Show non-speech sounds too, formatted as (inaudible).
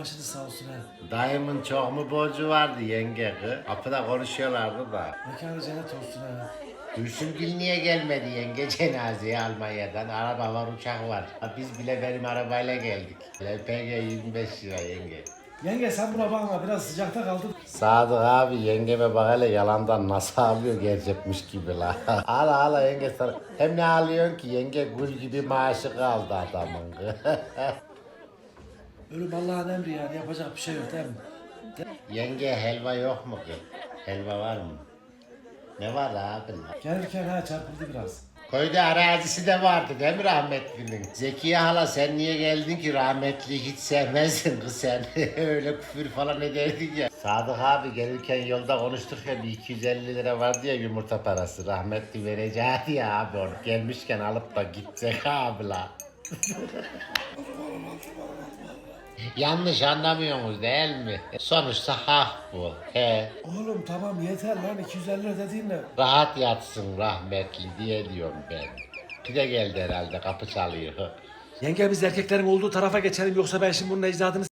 başınız sağ olsun ha. Dayımın çok mu borcu vardı yenge kız? Kapıda konuşuyorlardı da. Mekanı cennet olsun ha. Gülsümgül niye gelmedi yenge cenazeye Almanya'dan? Araba var, uçak var. Ha, Biz bile benim arabayla geldik. LPG 25 lira yenge. Yenge sen buna bakma biraz sıcakta kaldın. Sadık abi yengeme bak hele yalandan nasıl ağlıyor gerçekmiş gibi la. (laughs) Ağla ağla yenge sana. Hem ne ağlıyorsun ki yenge gül gibi maaşı kaldı adamın. (laughs) Ölüm Allah'ın emri yani yapacak bir şey yok değil mi? yenge helva yok mu ki? Helva var mı? Ne var abi? Gelirken ha çarpıldı biraz. Köyde arazisi de vardı değil mi rahmetlinin? Zekiye hala sen niye geldin ki rahmetli hiç sevmezdin kız sen. (laughs) Öyle küfür falan ederdin ya. Sadık abi gelirken yolda konuştuk ya bir 250 lira vardı ya yumurta parası. Rahmetli vereceği ya abi onu. Gelmişken alıp da gidecek abi la. (laughs) Yanlış anlamıyorsunuz değil mi? Sonuçta hak bu. He. Oğlum tamam yeter lan 250 lira dediğin ne? Rahat yatsın rahmetli diye diyorum ben. Pide geldi herhalde kapı çalıyor. Yenge biz erkeklerin olduğu tarafa geçelim yoksa ben şimdi bunun ecdadını